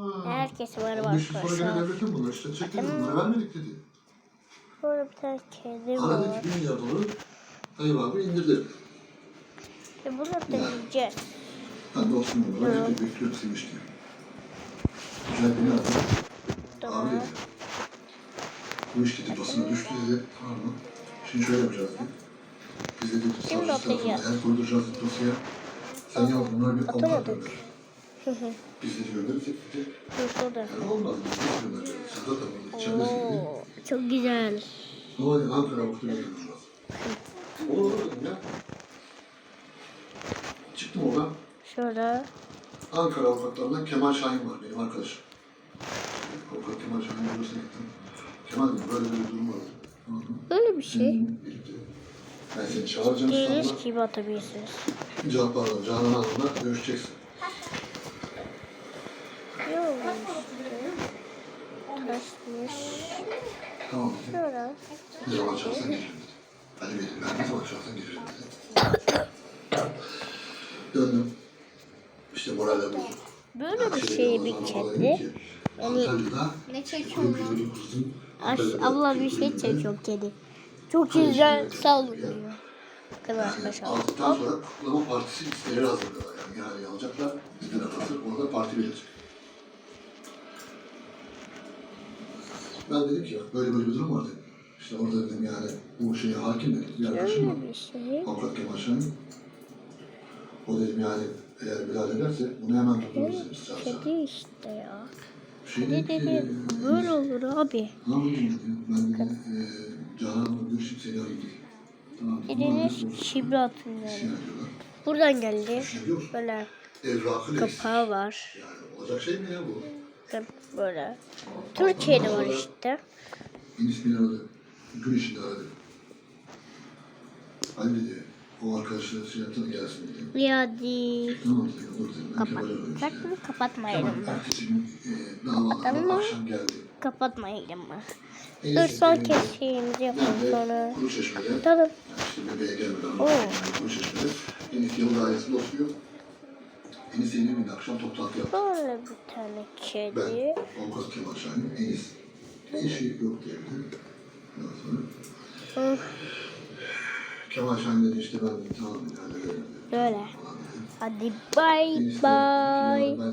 Ha. Herkes var beş yıl sonra gene devletin bunlar işte çek dedi bunlara vermedik dedi. Burada bir tane kedi var. 2 milyar doları Tayyip abi indirdi. Ve bunu da yiyeceğiz. Ben de olsun bunu Evet. bekliyorum bekliyorum sevinç diyor. Güzel beni aradı. Tamam. Abi dedi. Bu iş dedi basına düştü dedi. Tamam mı? Şimdi şöyle yapacağız dedi. Biz dedi Şimdi savcı tarafından atacağız. el koyduracağız dedi dosyaya. Sen yaz bunlara bir avukat Atamadık. Hı hı. Biz de gönderirsek dedi. Dur şurada. Yani olmaz dedi. Biz göndereceğiz. Siz zaten burada içeridesiniz dedi. Oo, çok güzel. Ama hani Ankara. Olur dedim ya. Çıktım oradan. Şurada. Ankara avukatlarından Kemal Şahin var benim arkadaşım. Avukat Kemal Şahin görürsün gittim. Kemal dedim böyle bir durum var. Böyle bir şey. Birlikte. Ben seni çağıracağım İstanbul'a. gibi atabilirsiniz. Pardon Canan Hanım'la görüşeceksin. Yok işte. Taşmış. Tamam. Şurada. Ne zaman çağırsan gelirim dedi. Bey dedim ben ne zaman çağırsan gelirim dedi. Döndüm. İşte moraller bozuk. Böyle bir şey bir kedi. Yani- Ne çekiyor kızım. Aş, abla bir şey çekiyor kedi. Çok güzel sallıyor. Bakın arkadaşlar. Aldıktan sonra kutlama partisi listeleri hazırlıyorlar. Yani ihaleyi alacaklar. Listeler hazır. Orada parti verecek. Ben dedim ki böyle böyle bir durum var dedim. İşte orada dedim yani bu şeye hakim dedim. Bir arkadaşım var. Şey. Avukat Kemal Şahin. O dedim yani eğer müdahale ederse bunu hemen dedim. Sıcağı sıcağı. Kedi işte ya. Şey Kedi dedi dedi böyle olur abi. Ne yapayım dedim. Ben dedi e, Canan Hanım'la görüşüp seni arayayım dedi. Tamam dedim. Kediniz şibri atın yani. Şey. Buradan geldi. Musun? Böyle Evrakı kapağı var. Yani olacak şey mi ya bu? Bakın Böyle. Türkiye'de var işte. Beni aradı. Gün içinde aradı. Ali dedi, o arkadaşlar şey yaptı da gelsin dedi. Bir hadi. Tamam dedi, olur mı kapatmayalım mı? ertesi gün e, akşam geldi. Kapatmayalım mı? Dur son benim- kez şeyimizi yapalım sonra. kuru çeşmede, Tamam. yani işte bebeğe gelmeden Oo. kuru çeşmede. Enis yıl dairesinde oturuyor. Enis evinde akşam toplantı tane kedi. Ben, avukat Kemal Şahin, Enis. Ne işi yok diye dedi. Ondan sonra Kemal Şahin dedi işte ben tamam. Falan dedi. Hadi bay bay. "Ya ben